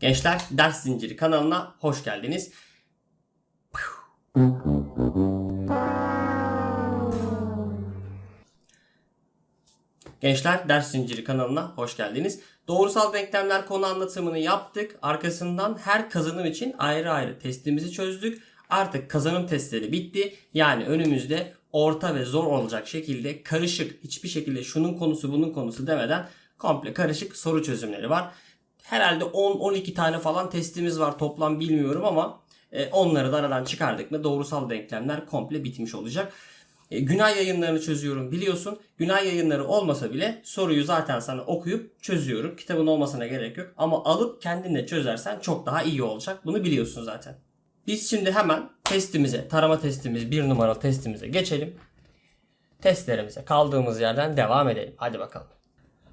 Gençler Ders Zinciri kanalına hoş geldiniz. Gençler Ders Zinciri kanalına hoş geldiniz. Doğrusal denklemler konu anlatımını yaptık. Arkasından her kazanım için ayrı ayrı testimizi çözdük. Artık kazanım testleri bitti. Yani önümüzde orta ve zor olacak şekilde karışık hiçbir şekilde şunun konusu bunun konusu demeden komple karışık soru çözümleri var. Herhalde 10-12 tane falan testimiz var toplam bilmiyorum ama e, onları da aradan çıkardık mı doğrusal denklemler komple bitmiş olacak. E, Günay yayınlarını çözüyorum biliyorsun. Günay yayınları olmasa bile soruyu zaten sana okuyup çözüyorum. Kitabın olmasına gerek yok. Ama alıp kendinle çözersen çok daha iyi olacak. Bunu biliyorsun zaten. Biz şimdi hemen testimize, tarama testimiz, bir numaralı testimize geçelim. Testlerimize kaldığımız yerden devam edelim. Hadi bakalım.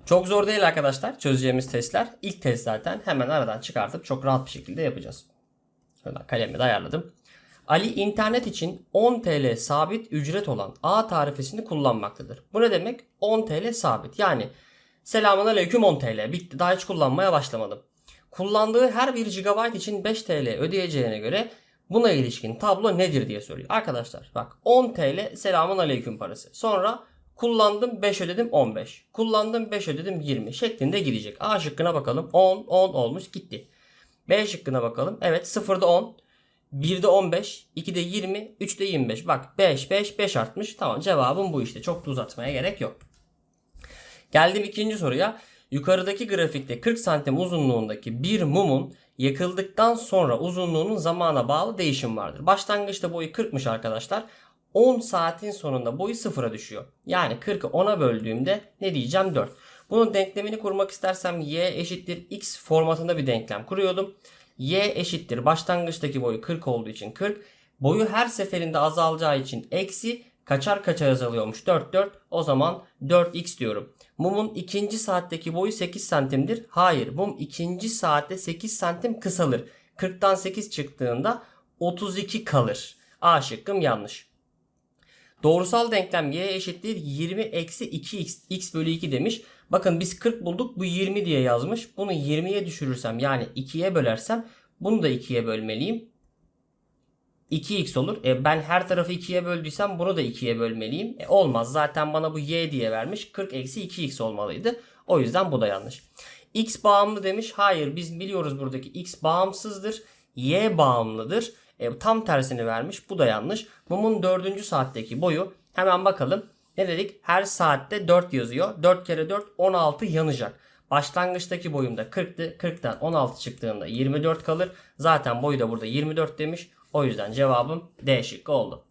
Çok zor değil arkadaşlar çözeceğimiz testler. İlk test zaten hemen aradan çıkartıp çok rahat bir şekilde yapacağız. Şöyle kalemi de ayarladım. Ali internet için 10 TL sabit ücret olan A tarifesini kullanmaktadır. Bu ne demek? 10 TL sabit. Yani selamun aleyküm 10 TL. Bitti. Daha hiç kullanmaya başlamadım. Kullandığı her 1 GB için 5 TL ödeyeceğine göre buna ilişkin tablo nedir diye soruyor. Arkadaşlar bak 10 TL selamun aleyküm parası. Sonra kullandım 5 ödedim 15. Kullandım 5 ödedim 20 şeklinde gidecek. A şıkkına bakalım. 10 10 olmuş gitti. B şıkkına bakalım. Evet 0'da 10. 1'de 15, 2'de 20, 3'de 25. Bak 5, 5, 5 artmış. Tamam cevabım bu işte. Çok da uzatmaya gerek yok. Geldim ikinci soruya. Yukarıdaki grafikte 40 santim uzunluğundaki bir mumun yakıldıktan sonra uzunluğunun zamana bağlı değişim vardır. Başlangıçta boyu 40'mış arkadaşlar. 10 saatin sonunda boyu sıfıra düşüyor. Yani 40'ı 10'a böldüğümde ne diyeceğim 4. Bunun denklemini kurmak istersem y eşittir x formatında bir denklem kuruyordum. y eşittir başlangıçtaki boyu 40 olduğu için 40. Boyu her seferinde azalacağı için eksi kaçar kaçar azalıyormuş 4 4. O zaman 4x diyorum. Mumun ikinci saatteki boyu 8 santimdir. Hayır mum ikinci saatte 8 santim kısalır. 40'tan 8 çıktığında 32 kalır. A şıkkım yanlış. Doğrusal denklem y eşittir 20 eksi 2x x bölü 2 demiş. Bakın biz 40 bulduk bu 20 diye yazmış. Bunu 20'ye düşürürsem yani 2'ye bölersem bunu da 2'ye bölmeliyim. 2x olur. E ben her tarafı 2'ye böldüysem bunu da 2'ye bölmeliyim. E olmaz zaten bana bu y diye vermiş. 40 eksi 2x olmalıydı. O yüzden bu da yanlış. x bağımlı demiş. Hayır biz biliyoruz buradaki x bağımsızdır. y bağımlıdır. E, tam tersini vermiş. Bu da yanlış. Mumun 4. saatteki boyu hemen bakalım. Ne dedik? Her saatte 4 yazıyor. 4 kere 4 16 yanacak. Başlangıçtaki boyum da 40'tı. 40'tan 16 çıktığında 24 kalır. Zaten boyu da burada 24 demiş. O yüzden cevabım D şıkkı oldu.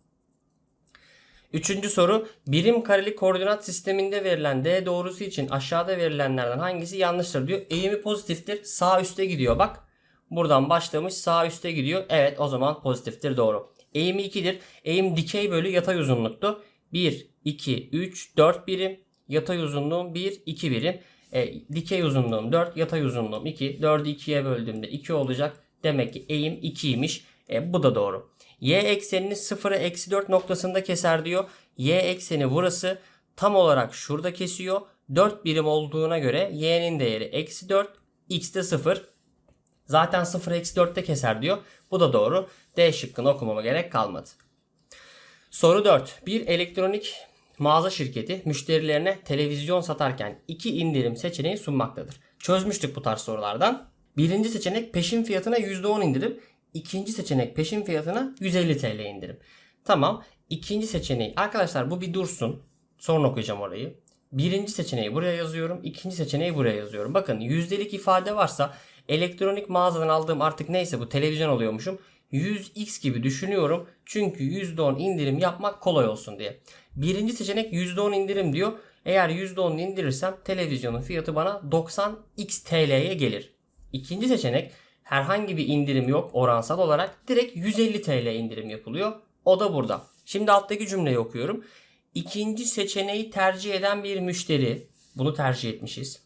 Üçüncü soru. Birim kareli koordinat sisteminde verilen D doğrusu için aşağıda verilenlerden hangisi yanlıştır diyor. Eğimi pozitiftir. Sağ üste gidiyor bak. Buradan başlamış sağ üste gidiyor. Evet o zaman pozitiftir doğru. Eğimi 2'dir. Eğim dikey bölü yatay uzunluktu. 1, 2, 3, 4 birim. Yatay uzunluğum 1, 2 birim. E, dikey uzunluğum 4, yatay uzunluğum 2. 4'ü 2'ye böldüğümde 2 olacak. Demek ki eğim 2'ymiş. E, bu da doğru. Y eksenini 0'a eksi 4 noktasında keser diyor. Y ekseni burası. Tam olarak şurada kesiyor. 4 birim olduğuna göre y'nin değeri eksi 4. X de 0. Zaten 0 eksi 4'te keser diyor. Bu da doğru. D şıkkını okumama gerek kalmadı. Soru 4. Bir elektronik mağaza şirketi müşterilerine televizyon satarken iki indirim seçeneği sunmaktadır. Çözmüştük bu tarz sorulardan. Birinci seçenek peşin fiyatına %10 indirim. İkinci seçenek peşin fiyatına 150 TL indirim. Tamam. İkinci seçeneği arkadaşlar bu bir dursun. Sonra okuyacağım orayı. Birinci seçeneği buraya yazıyorum. ikinci seçeneği buraya yazıyorum. Bakın yüzdelik ifade varsa elektronik mağazadan aldığım artık neyse bu televizyon alıyormuşum. 100x gibi düşünüyorum. Çünkü %10 indirim yapmak kolay olsun diye. Birinci seçenek %10 indirim diyor. Eğer %10 indirirsem televizyonun fiyatı bana 90x TL'ye gelir. İkinci seçenek herhangi bir indirim yok oransal olarak direkt 150 TL indirim yapılıyor. O da burada. Şimdi alttaki cümleyi okuyorum. İkinci seçeneği tercih eden bir müşteri bunu tercih etmişiz.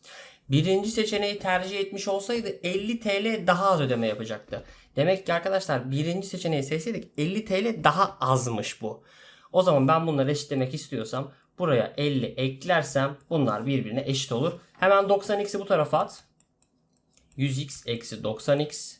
Birinci seçeneği tercih etmiş olsaydı 50 TL daha az ödeme yapacaktı. Demek ki arkadaşlar birinci seçeneği seçseydik 50 TL daha azmış bu. O zaman ben bunları eşitlemek istiyorsam buraya 50 eklersem bunlar birbirine eşit olur. Hemen 90x'i bu tarafa at. 100x eksi 90x.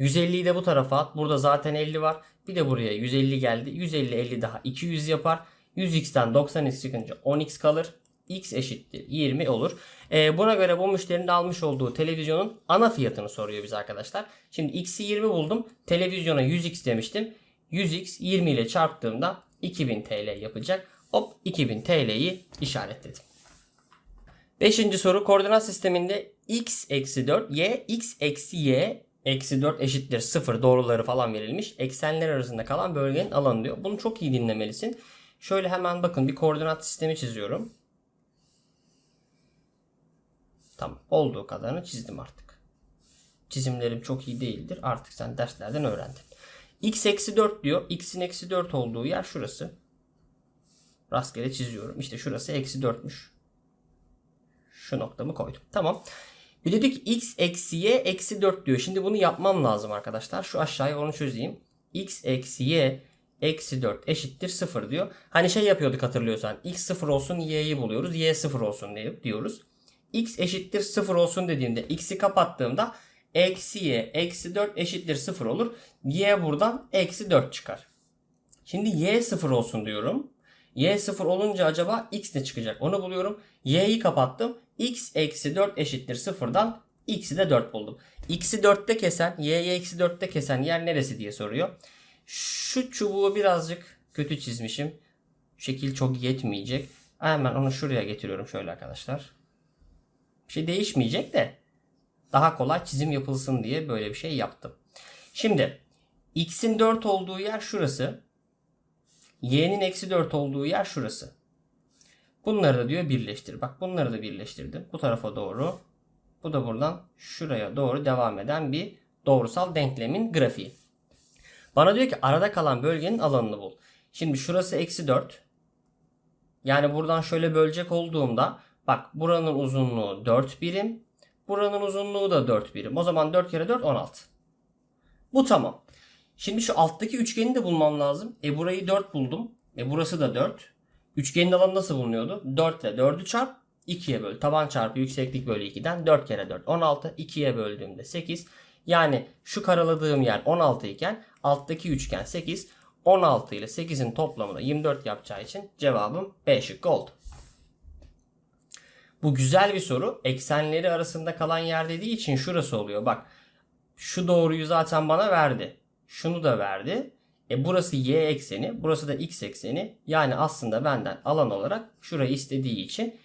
150'yi de bu tarafa at. Burada zaten 50 var. Bir de buraya 150 geldi. 150 50 daha 200 yapar. 100x'ten 90x çıkınca 10x kalır. X eşittir 20 olur. Ee, buna göre bu müşterinin almış olduğu televizyonun ana fiyatını soruyor bize arkadaşlar. Şimdi x'i 20 buldum. Televizyona 100x demiştim. 100x 20 ile çarptığımda 2000 TL yapacak. Hop 2000 TL'yi işaretledim. Beşinci soru koordinat sisteminde x eksi 4 y x eksi y eksi 4 eşittir 0 doğruları falan verilmiş. Eksenler arasında kalan bölgenin alanı diyor. Bunu çok iyi dinlemelisin. Şöyle hemen bakın bir koordinat sistemi çiziyorum. Tamam olduğu kadarını çizdim artık. Çizimlerim çok iyi değildir. Artık sen derslerden öğrendin. x eksi 4 diyor. x'in eksi 4 olduğu yer şurası. Rastgele çiziyorum. İşte şurası eksi 4'müş. Şu noktamı koydum. Tamam. Bir de x eksi y eksi 4 diyor. Şimdi bunu yapmam lazım arkadaşlar. Şu aşağıya onu çözeyim. x eksi y eksi 4 eşittir 0 diyor. Hani şey yapıyorduk hatırlıyorsan. x 0 olsun y'yi buluyoruz. y 0 olsun diyoruz. X eşittir 0 olsun dediğimde x'i kapattığımda eksi y eksi 4 eşittir 0 olur. y buradan eksi 4 çıkar. Şimdi y 0 olsun diyorum. y 0 olunca acaba x ne çıkacak onu buluyorum. y'yi kapattım. x eksi 4 eşittir 0'dan x'i de 4 buldum. x'i 4'te kesen y'yi eksi 4'te kesen yer neresi diye soruyor. Şu çubuğu birazcık kötü çizmişim. Şekil çok yetmeyecek. Hemen onu şuraya getiriyorum şöyle arkadaşlar. Bir şey değişmeyecek de daha kolay çizim yapılsın diye böyle bir şey yaptım. Şimdi x'in 4 olduğu yer şurası. y'nin eksi 4 olduğu yer şurası. Bunları da diyor birleştir. Bak bunları da birleştirdim. Bu tarafa doğru. Bu da buradan şuraya doğru devam eden bir doğrusal denklemin grafiği. Bana diyor ki arada kalan bölgenin alanını bul. Şimdi şurası eksi 4. Yani buradan şöyle bölecek olduğumda bak buranın uzunluğu 4 birim. Buranın uzunluğu da 4 birim. O zaman 4 kere 4 16. Bu tamam. Şimdi şu alttaki üçgeni de bulmam lazım. E burayı 4 buldum. E burası da 4. Üçgenin alanı nasıl bulunuyordu? 4 ile 4'ü çarp 2'ye böl. Taban çarpı yükseklik bölü 2'den 4 kere 4 16. 2'ye böldüğümde 8. Yani şu karaladığım yer 16 iken alttaki üçgen 8. 16 ile 8'in toplamı da 24 yapacağı için cevabım B şıkkı oldu. Bu güzel bir soru. Eksenleri arasında kalan yer dediği için şurası oluyor. Bak şu doğruyu zaten bana verdi. Şunu da verdi. E burası y ekseni, burası da x ekseni. Yani aslında benden alan olarak şurayı istediği için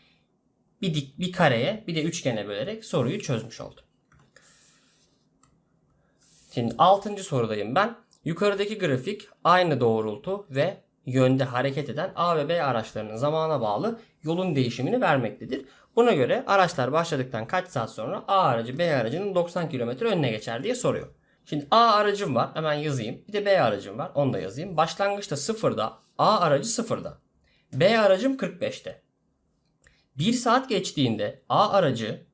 bir dik bir kareye bir de üçgene bölerek soruyu çözmüş oldum. Şimdi 6. sorudayım ben. Yukarıdaki grafik aynı doğrultu ve yönde hareket eden A ve B araçlarının zamana bağlı yolun değişimini vermektedir. Buna göre araçlar başladıktan kaç saat sonra A aracı B aracının 90 km önüne geçer diye soruyor. Şimdi A aracım var hemen yazayım. Bir de B aracım var onu da yazayım. Başlangıçta sıfırda A aracı sıfırda. B aracım 45'te. 1 saat geçtiğinde A aracı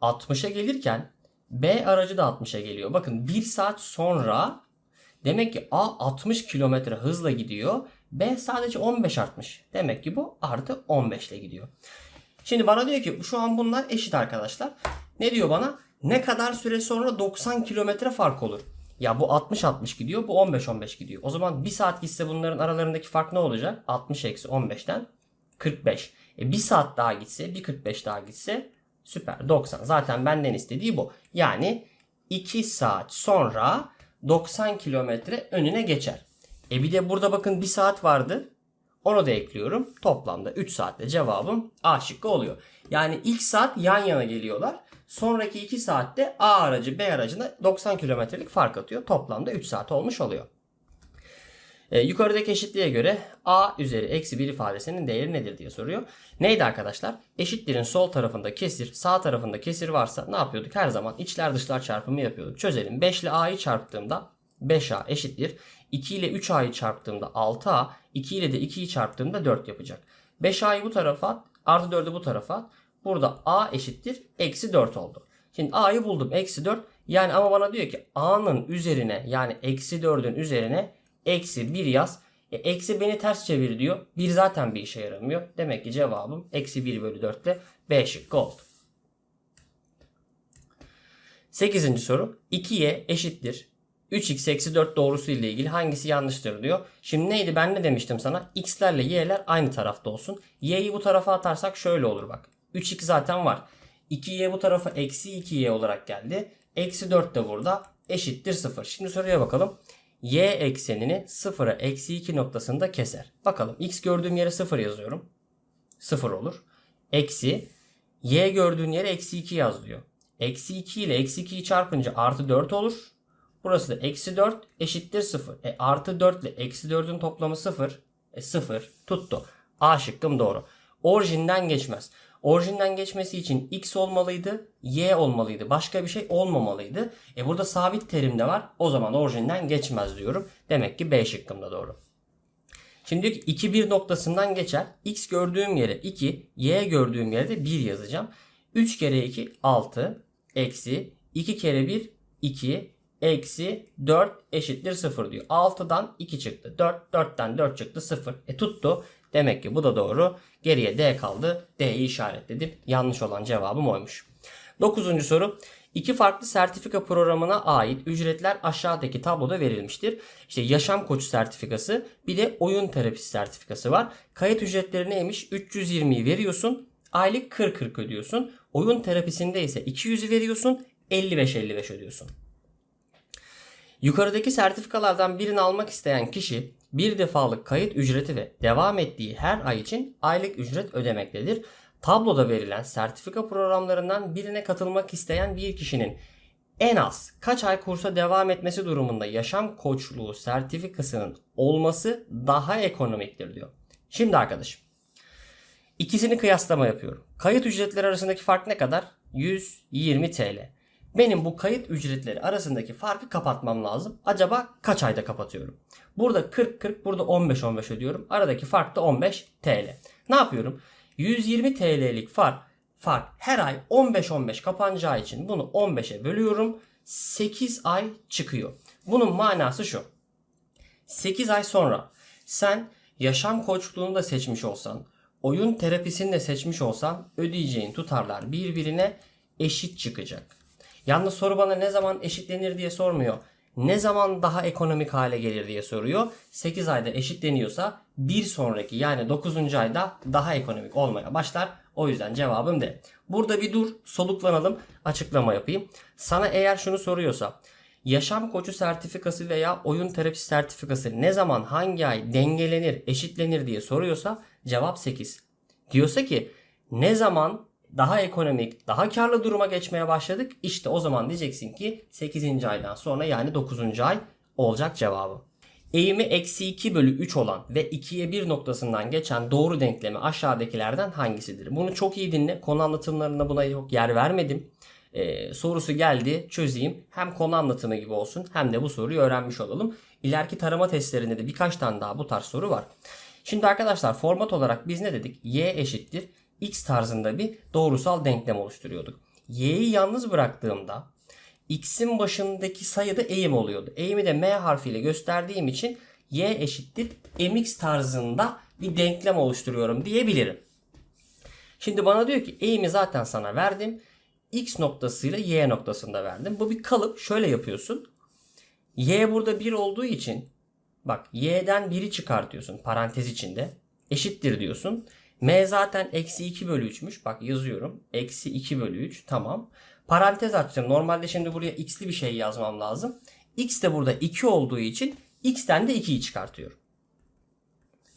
60'a gelirken B aracı da 60'a geliyor. Bakın 1 saat sonra demek ki A 60 kilometre hızla gidiyor. B sadece 15 artmış. Demek ki bu artı 15 ile gidiyor. Şimdi bana diyor ki şu an bunlar eşit arkadaşlar. Ne diyor bana? Ne kadar süre sonra 90 kilometre fark olur? Ya bu 60-60 gidiyor, bu 15-15 gidiyor. O zaman 1 saat gitse bunların aralarındaki fark ne olacak? 60 eksi 15'ten 45. E 1 saat daha gitse, bir 45 daha gitse süper 90. Zaten benden istediği bu. Yani 2 saat sonra 90 kilometre önüne geçer. E bir de burada bakın 1 saat vardı. Onu da ekliyorum. Toplamda 3 saatte cevabım A şıkkı oluyor. Yani ilk saat yan yana geliyorlar. Sonraki 2 saatte A aracı B aracına 90 kilometrelik fark atıyor. Toplamda 3 saat olmuş oluyor. E, yukarıdaki eşitliğe göre A üzeri eksi 1 ifadesinin değeri nedir diye soruyor. Neydi arkadaşlar? Eşitlerin sol tarafında kesir, sağ tarafında kesir varsa ne yapıyorduk? Her zaman içler dışlar çarpımı yapıyorduk. Çözelim. 5 ile A'yı çarptığımda 5A eşittir. 2 ile 3A'yı çarptığımda 6A, 2 ile de 2'yi çarptığımda 4 yapacak. 5A'yı bu tarafa at, artı 4'ü bu tarafa at. Burada A eşittir, eksi 4 oldu. Şimdi A'yı buldum, eksi 4. Yani ama bana diyor ki A'nın üzerine yani eksi 4'ün üzerine eksi 1 yaz. E, eksi beni ters çevir diyor. 1 zaten bir işe yaramıyor. Demek ki cevabım eksi 1 bölü 4 ile B şıkkı oldu. 8. soru 2y eşittir 3x eksi 4 doğrusu ile ilgili hangisi yanlıştır diyor. Şimdi neydi ben ne demiştim sana? x'lerle y'ler aynı tarafta olsun. y'yi bu tarafa atarsak şöyle olur bak. 3x zaten var. 2y bu tarafa eksi 2y olarak geldi. Eksi 4 de burada eşittir 0. Şimdi soruya bakalım. y eksenini 0'a eksi 2 noktasında keser. Bakalım x gördüğüm yere 0 yazıyorum. 0 olur. Eksi y gördüğün yere eksi 2 yaz diyor. Eksi 2 ile eksi 2'yi çarpınca artı 4 olur. Burası da eksi 4 eşittir 0. E artı 4 ile eksi 4'ün toplamı 0. E 0 tuttu. A şıkkım doğru. Orijinden geçmez. Orijinden geçmesi için x olmalıydı, y olmalıydı. Başka bir şey olmamalıydı. E burada sabit terim de var. O zaman orijinden geçmez diyorum. Demek ki B şıkkım da doğru. Şimdi diyor ki 2 1 noktasından geçer. X gördüğüm yere 2, Y gördüğüm yere de 1 yazacağım. 3 kere 2 6 eksi 2 kere 1 2 eksi 4 eşittir 0 diyor. 6'dan 2 çıktı. 4 4'ten 4 çıktı 0. E tuttu. Demek ki bu da doğru. Geriye D kaldı. D'yi işaretledim. Yanlış olan cevabım oymuş. 9. soru. İki farklı sertifika programına ait ücretler aşağıdaki tabloda verilmiştir. İşte yaşam koçu sertifikası bir de oyun terapisi sertifikası var. Kayıt ücretleri neymiş? 320'yi veriyorsun. Aylık 40-40 ödüyorsun. Oyun terapisinde ise 200'ü veriyorsun. 55-55 ödüyorsun. Yukarıdaki sertifikalardan birini almak isteyen kişi bir defalık kayıt ücreti ve devam ettiği her ay için aylık ücret ödemektedir. Tabloda verilen sertifika programlarından birine katılmak isteyen bir kişinin en az kaç ay kursa devam etmesi durumunda yaşam koçluğu sertifikasının olması daha ekonomiktir diyor. Şimdi arkadaşım ikisini kıyaslama yapıyorum. Kayıt ücretleri arasındaki fark ne kadar? 120 TL. Benim bu kayıt ücretleri arasındaki farkı kapatmam lazım. Acaba kaç ayda kapatıyorum? Burada 40-40, burada 15-15 ödüyorum. Aradaki fark da 15 TL. Ne yapıyorum? 120 TL'lik fark, fark her ay 15-15 kapanacağı için bunu 15'e bölüyorum. 8 ay çıkıyor. Bunun manası şu. 8 ay sonra sen yaşam koçluğunu da seçmiş olsan, oyun terapisini de seçmiş olsan ödeyeceğin tutarlar birbirine eşit çıkacak. Yalnız soru bana ne zaman eşitlenir diye sormuyor. Ne zaman daha ekonomik hale gelir diye soruyor. 8 ayda eşitleniyorsa bir sonraki yani 9. ayda daha ekonomik olmaya başlar. O yüzden cevabım de. Burada bir dur soluklanalım açıklama yapayım. Sana eğer şunu soruyorsa yaşam koçu sertifikası veya oyun terapisi sertifikası ne zaman hangi ay dengelenir eşitlenir diye soruyorsa cevap 8. Diyorsa ki ne zaman daha ekonomik, daha karlı duruma geçmeye başladık. İşte o zaman diyeceksin ki 8. aydan sonra yani 9. ay olacak cevabı. Eğimi eksi 2 bölü 3 olan ve 2'ye 1 noktasından geçen doğru denklemi aşağıdakilerden hangisidir? Bunu çok iyi dinle. Konu anlatımlarında buna yok yer vermedim. Ee, sorusu geldi çözeyim. Hem konu anlatımı gibi olsun hem de bu soruyu öğrenmiş olalım. İleriki tarama testlerinde de birkaç tane daha bu tarz soru var. Şimdi arkadaşlar format olarak biz ne dedik? Y eşittir x tarzında bir doğrusal denklem oluşturuyorduk. y'yi yalnız bıraktığımda x'in başındaki sayıda eğim oluyordu. Eğimi de m harfiyle gösterdiğim için y eşittir mx tarzında bir denklem oluşturuyorum diyebilirim. Şimdi bana diyor ki eğimi zaten sana verdim. x noktasıyla y noktasında verdim. Bu bir kalıp. Şöyle yapıyorsun. y burada 1 olduğu için bak y'den 1'i çıkartıyorsun parantez içinde. Eşittir diyorsun. M zaten eksi 2 bölü 3'müş. Bak yazıyorum. Eksi 2 bölü 3. Tamam. Parantez açacağım. Normalde şimdi buraya x'li bir şey yazmam lazım. X de burada 2 olduğu için x'ten de 2'yi çıkartıyorum.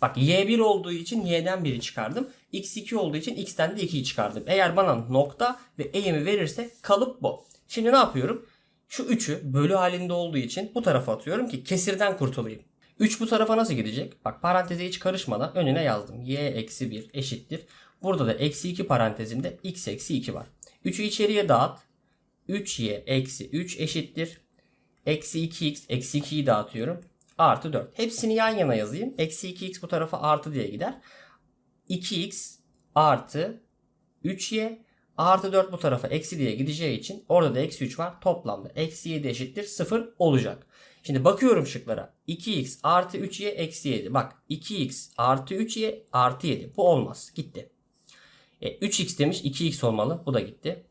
Bak y1 olduğu için y'den 1'i çıkardım. x2 olduğu için x'ten de 2'yi çıkardım. Eğer bana nokta ve eğimi verirse kalıp bu. Şimdi ne yapıyorum? Şu 3'ü bölü halinde olduğu için bu tarafa atıyorum ki kesirden kurtulayım. 3 bu tarafa nasıl gidecek? Bak paranteze hiç karışmadan önüne yazdım. y eksi 1 eşittir. Burada da eksi 2 parantezinde x eksi 2 var. 3'ü içeriye dağıt. 3y eksi 3 eşittir. Eksi 2x eksi 2'yi dağıtıyorum. Artı 4. Hepsini yan yana yazayım. Eksi 2x bu tarafa artı diye gider. 2x artı 3y artı 4 bu tarafa eksi diye gideceği için orada da eksi 3 var. Toplamda eksi 7 eşittir 0 olacak. Şimdi bakıyorum şıklara. 2x artı 3y eksi 7. Bak 2x artı 3y artı 7. Bu olmaz. Gitti. E, 3x demiş 2x olmalı. Bu da gitti.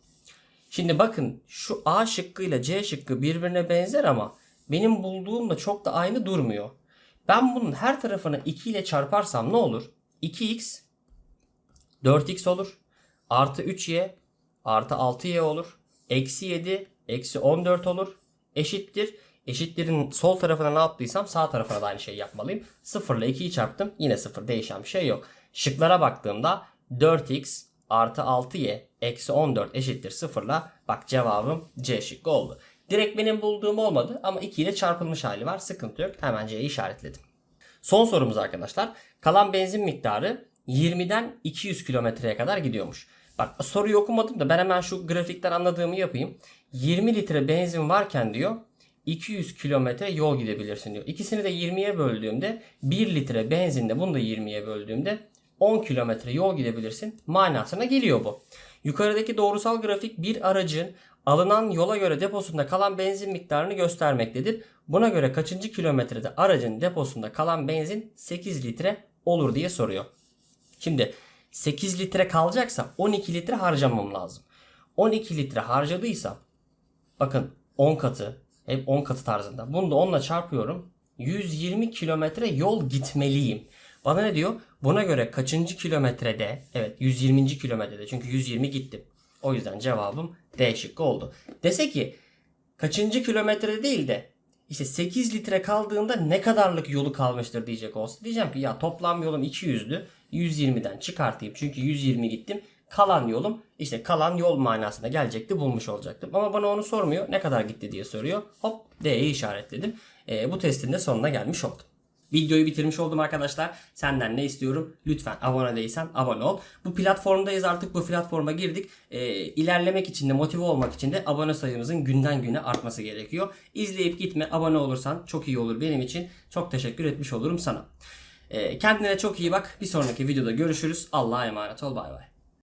Şimdi bakın şu A şıkkı ile C şıkkı birbirine benzer ama benim bulduğumla çok da aynı durmuyor. Ben bunun her tarafını 2 ile çarparsam ne olur? 2x 4x olur. Artı 3y artı 6y olur. Eksi 7 eksi 14 olur. Eşittir. Eşitlerin sol tarafına ne yaptıysam sağ tarafına da aynı şeyi yapmalıyım. 0 ile 2'yi çarptım. Yine 0 değişen bir şey yok. Şıklara baktığımda 4x artı 6y eksi 14 eşittir 0 ile bak cevabım C şıkkı oldu. Direkt benim bulduğum olmadı ama 2 ile çarpılmış hali var. Sıkıntı yok. Hemen C'yi işaretledim. Son sorumuz arkadaşlar. Kalan benzin miktarı 20'den 200 kilometreye kadar gidiyormuş. Bak soruyu okumadım da ben hemen şu grafikten anladığımı yapayım. 20 litre benzin varken diyor 200 kilometre yol gidebilirsin diyor. İkisini de 20'ye böldüğümde 1 litre benzinde bunu da 20'ye böldüğümde 10 kilometre yol gidebilirsin manasına geliyor bu. Yukarıdaki doğrusal grafik bir aracın alınan yola göre deposunda kalan benzin miktarını göstermektedir. Buna göre kaçıncı kilometrede aracın deposunda kalan benzin 8 litre olur diye soruyor. Şimdi 8 litre kalacaksa 12 litre harcamam lazım. 12 litre harcadıysam bakın 10 katı hep 10 katı tarzında. Bunu da 10'la çarpıyorum. 120 kilometre yol gitmeliyim. Bana ne diyor? Buna göre kaçıncı kilometrede? Evet 120. kilometrede. Çünkü 120 gittim. O yüzden cevabım D şıkkı oldu. Dese ki kaçıncı kilometrede değil de işte 8 litre kaldığında ne kadarlık yolu kalmıştır diyecek olsa. Diyeceğim ki ya toplam yolum 200'dü. 120'den çıkartayım. Çünkü 120 gittim. Kalan yolum işte kalan yol manasında gelecekti bulmuş olacaktım. Ama bana onu sormuyor. Ne kadar gitti diye soruyor. Hop D'yi işaretledim. Ee, bu testin de sonuna gelmiş oldum. Videoyu bitirmiş oldum arkadaşlar. Senden ne istiyorum? Lütfen abone değilsen abone ol. Bu platformdayız artık bu platforma girdik. Ee, ilerlemek için de motive olmak için de abone sayımızın günden güne artması gerekiyor. İzleyip gitme abone olursan çok iyi olur benim için. Çok teşekkür etmiş olurum sana. Ee, kendine çok iyi bak. Bir sonraki videoda görüşürüz. Allah'a emanet ol. Bay bay.